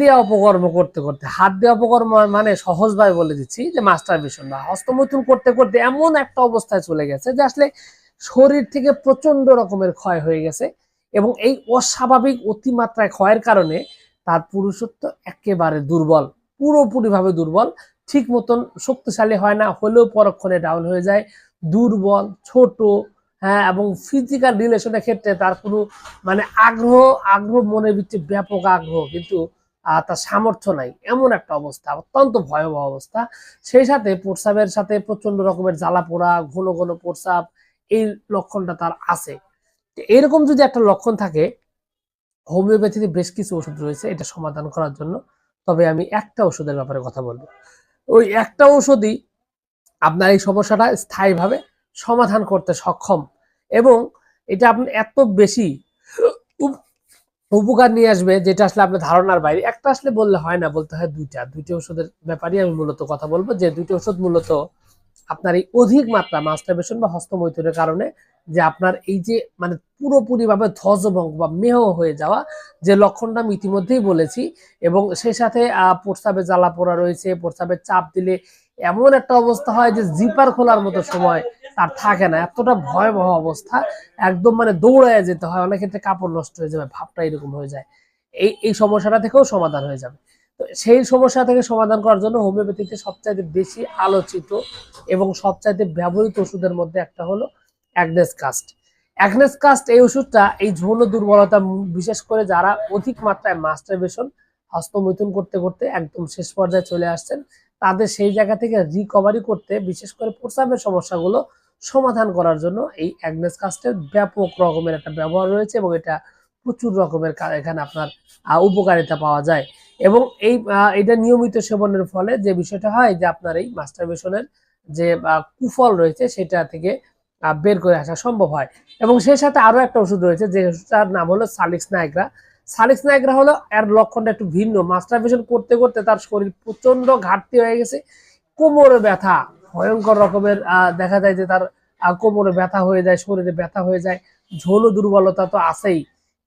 দিয়ে অপকর্ম করতে করতে, হাত দিয়ে অপকর্ম মানে সহজভাবে বলে দিচ্ছি যে মাস্টার বেশন বা হস্তমৈথুন করতে করতে এমন একটা অবস্থায় চলে গেছে যে আসলে শরীর থেকে প্রচণ্ড রকমের ক্ষয় হয়ে গেছে এবং এই অস্বাভাবিক অতিমাত্রায় ক্ষয়ের কারণে তার পুরুষত্ব একেবারে দুর্বল, পুরোপুরিভাবে দুর্বল, ঠিক মতন শক্তিশালী হয় না, হলেও পরক্ষণে ডাউন হয়ে যায়, দুর্বল, ছোট হ্যাঁ এবং ফিজিক্যাল রিলেশনের ক্ষেত্রে তার কোনো মানে আগ্রহ আগ্রহ মনের ভিত্তি ব্যাপক আগ্রহ। কিন্তু তার সামর্থ্য নাই। এমন একটা অবস্থা, অত্যন্ত ভয়াবহ অবস্থা। সেই সাথে প্রস্রাবের সাথে প্রচণ্ড রকমের জ্বালা পোড়া, ঘন ঘন প্রস্রাব এই লক্ষণটা তার আছে। এরকম যদি একটা লক্ষণ থাকে, হোমিওপ্যাথিতে বেশ কিছু ওষুধ রয়েছে এটা সমাধান করার জন্য। তবে আমি একটা ওষুধের ব্যাপারে কথা বলব। ওই একটা ওষুধই আপনার এই সমস্যাটা স্থায়ীভাবে সমাধান করতে সক্ষম। এবং এটা আপনি এত বেশি উপকার নিয়ে আসবে যেটা আসলে আপনার ধারণার বাইরে। একটা আসলে বললে হয় না বলতে হয় দুইটা। দুইটা ওষুধের ব্যাপারই আমি মূলত কথা বলব যে দুইটা ওষুধ মূলত আপনার এই অধিক মাত্রা মাস্টারবেশন বা হস্তমৈথুনের কারণে যে আপনার এই যে মানে পুরোপুরিভাবে ধ্বজভঙ্গ বা মেহ হয়ে যাওয়া যে লক্ষণটা আমি ইতিমধ্যেই বলেছি এবং সেই সাথে আহ, প্রস্রাবে জ্বালা পোড়া রয়েছে প্রস্রাবে চাপ দিলে এমন একটা অবস্থা হয় যে জিপার খোলার মতো সময় তার থাকে না, এতটা ভয়াবহ অবস্থা, একদম মানে দৌড়ায় যেতে হয়, অনেক ক্ষেত্রে কাপড় নষ্ট হয়ে যাবে, ভাবটা এরকম হয়ে যায়। এই এই সমস্যাটা থেকেও সমাধান হয়ে যাবে। তো সেই সমস্যা থেকে সমাধান করার জন্য হোমিওপ্যাথিতে সবচাইতে বেশি আলোচিত এবং সবচাইতে ব্যবহৃত ওষুধের মধ্যে একটা হলো অ্যাগনেস কাস্ট। অ্যাগনেস কাস্ট এই ওষুধটা, এই যৌন দুর্বলতা, বিশেষ করে যারা অধিক মাত্রায় মাস্টারবেশন, হস্তমৈথুন করতে করতে একদম শেষ পর্যায়ে চলে আসছেন, তাদের সেই জায়গা থেকে রিকভারি করতে, বিশেষ করে প্রস্রাবের সমস্যাগুলো সমাধান করার জন্য এই অ্যাগনেস কাস্টের ব্যাপক রকমের একটা ব্যবহার রয়েছে এবং এটা প্রচুর রকমের এখানে আপনার উপকারিতা পাওয়া যায়। এবং এই এটা নিয়মিত সেবনের ফলে যে বিষয়টা হয় যে আপনার এই মাস্টারবেশনের যে কুফল রয়েছে সেটা থেকে বের করে আসা সম্ভব হয়। এবং সেই সাথে আরও একটা ওষুধ রয়েছে যে ওষুধটার নাম হলো সালিক্স নাইগ্রা। সালিক্স নাইগ্রা হলো এর লক্ষণটা একটু ভিন্ন। মাস্টারবেশন করতে করতে তার শরীর প্রচণ্ড ঘাটতি হয়ে গেছে, কোমরে ব্যথা ভয়ঙ্কর রকমের দেখা যায় যে তার কোমরে ব্যথা হয়ে যায়, শরীরে ব্যথা হয়ে যায়, ঝোল দুর্বলতা তো আছেই।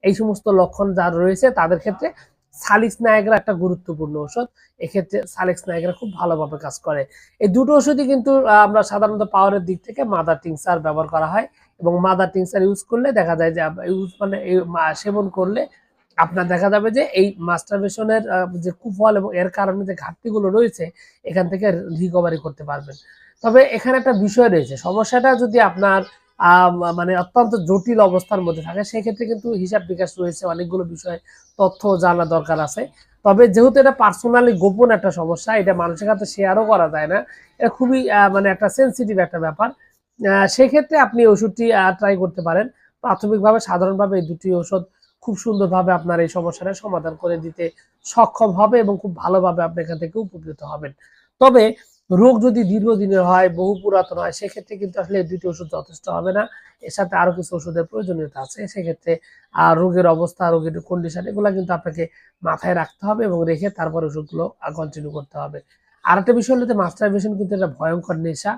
এই সমস্ত লক্ষণ যার রয়েছে, তাদের ক্ষেত্রে সালিক্স নায়করা একটা গুরুত্বপূর্ণ ওষুধ এক্ষেত্রে সালিক্স নায়করা খুব ভালোভাবে কাজ করে। এই দুটো ওষুধই কিন্তু আমরা সাধারণত পাওয়ারের দিক থেকে মাদার টিংসার ব্যবহার করা হয় এবং মাদার টিংসার ইউজ করলে দেখা যায় যে ইউজ মানে সেবন করলে আপনার দেখা যাবে যে এই মাস্টারবেশনের যে কুফল এবং এর কারণে যে ঘাটতিগুলো রয়েছে, এখান থেকে রিকভারি করতে পারবেন। তবে এখানে একটা বিষয় রয়েছে, সমস্যাটা যদি আপনার মানে অত্যন্ত জটিল অবস্থার মধ্যে থাকে, সেক্ষেত্রে কিন্তু হিসাব বিকাশ রয়েছে, অনেকগুলো বিষয়, তথ্য জানা দরকার আছে। তবে যেহেতু এটা পার্সোনালি গোপন একটা সমস্যা, এটা মানুষের কাছে শেয়ারও করা যায় না, এটা খুবই মানে একটা সেন্সিটিভ একটা ব্যাপার। সেক্ষেত্রে আপনি ওষুধটি ট্রাই করতে পারেন। প্রাথমিকভাবে, সাধারণভাবে এই দুটি ওষুধ খুব সুন্দরভাবে আপনার এই সমস্যাটা সমাধান করে দিতে সক্ষম হবে এবং খুব ভালোভাবে আপনি এখান থেকে উপকৃত হবেন। তবে রোগ যদি দীর্ঘদিনের হয়, বহু পুরাতন হয়, সেক্ষেত্রে কিন্তু আসলে দুটি ওষুধ যথেষ্ট হবে না। এর সাথে আরও কিছু ওষুধের প্রয়োজনীয়তা আছে। সেক্ষেত্রে আর রোগের অবস্থা, রোগের কন্ডিশন এগুলো কিন্তু আপনাকে মাথায় রাখতে হবে এবং রেখে তারপর ওষুধগুলো কন্টিনিউ করতে হবে। আর একটা বিষয় হলো যে মাস্টারবেশন কিন্তু একটা ভয়ঙ্কর নেশা।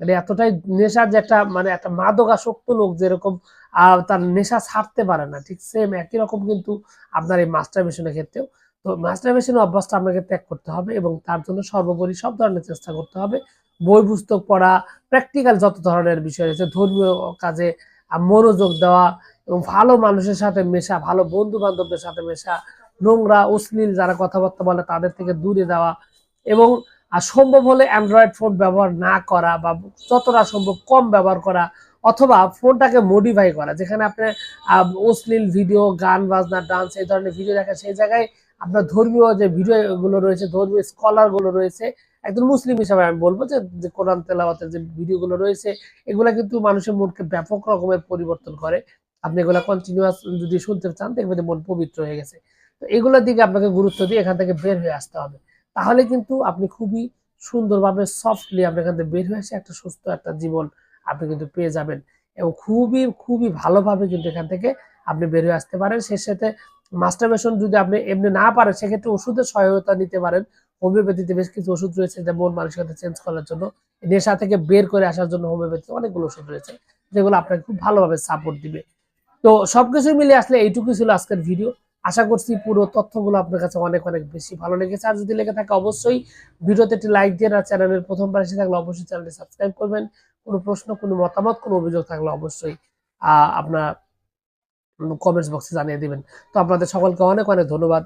মানে এতটাই নেশা যে একটা মানে একটা মাদকাসক্ত লোক যেরকম আহ, তার নেশা ছাড়তে পারে না। ঠিক সেম একই রকম কিন্তু আপনার এই মাস্টারবেশনের ক্ষেত্রেও। তো মাস্টারবেশনের অভ্যাসটা আপনাকে ত্যাগ করতে হবে এবং তার জন্য সর্বোপরি সব ধরনের চেষ্টা করতে হবে। বই পুস্তক পড়া প্র্যাকটিক্যাল যত ধরনের বিষয় রয়েছে ধর্মীয় কাজে মনোযোগ দেওয়া এবং ভালো মানুষের সাথে মেশা ভালো বন্ধু বান্ধবদের সাথে মেশা নোংরা অশ্লীল যারা কথাবার্তা বলে তাদের থেকে দূরে দেওয়া এবং আর সম্ভব হলে অ্যান্ড্রয়েড ফোন ব্যবহার না করা বা যতটা সম্ভব কম ব্যবহার করা অথবা ফোনটাকে মডিফাই করা, যেখানে আপনি অশ্লীল ভিডিও গান, বাজনা ডান্স এই ধরনের ভিডিও দেখা, সেই জায়গায় আপনার ধর্মীয় যে ভিডিও গুলো রয়েছে, ধর্মীয় স্কলারগুলো রয়েছে একজন মুসলিম হিসাবে আমি বলব যে কোরআন তেলাওয়াতের যে ভিডিও গুলো রয়েছে, এগুলা কিন্তু মানুষের মনকে ব্যাপক রকমের পরিবর্তন করে। আপনি এগুলা কন্টিনিউয়াস যদি শুনতে চান, দেখবেন মন পবিত্র হয়ে গেছে। তো এগুলোর দিকে আপনাকে গুরুত্ব দিয়ে এখান থেকে বের হয়ে আসতে হবে। তাহলে কিন্তু আপনি খুবই সুন্দরভাবে সফটলি আপনি এখান থেকে বের হয়ে এসে একটা সুস্থ একটা জীবন আপনি কিন্তু পেয়ে যাবেন। এবং খুবই খুবই ভালোভাবে কিন্তু এখান থেকে আপনি বের হয়ে আসতে পারেন। সে সাথে মাস্টারবেশন যদি আপনি এমনি না পারেন, সেক্ষেত্রে ওষুধের সহায়তা নিতে পারেন। হোমিওপ্যাথিতে বেশ কিছু ওষুধ রয়েছে যা মন মানসিকতা চেঞ্জ করার জন্য। নেশা থেকে বের করে আসার জন্য হোমিওপ্যাথিতে অনেকগুলো ওষুধ রয়েছে, যেগুলো আপনাকে খুব ভালোভাবে সাপোর্ট দিবে। তো সবকিছু মিলে আসলে এইটুকুই ছিল আজকের ভিডিও আশা করছি পুরো তথ্যগুলো আপনার কাছে অনেক অনেক বেশি ভালো লেগেছে। আর যদি লেগে থাকে অবশ্যই ভিডিওতে একটি লাইক দিয়ে আর চ্যানেলের প্রথমবার এসে থাকলে অবশ্যই চ্যানেলটি সাবস্ক্রাইব করবেন। কোনো প্রশ্ন, কোনো মতামত, কোনো অভিযোগ থাকলে অবশ্যই আপনার কমেন্টস বক্সে জানিয়ে দেবেন। তো আপনাদের সকলকে অনেক অনেক ধন্যবাদ।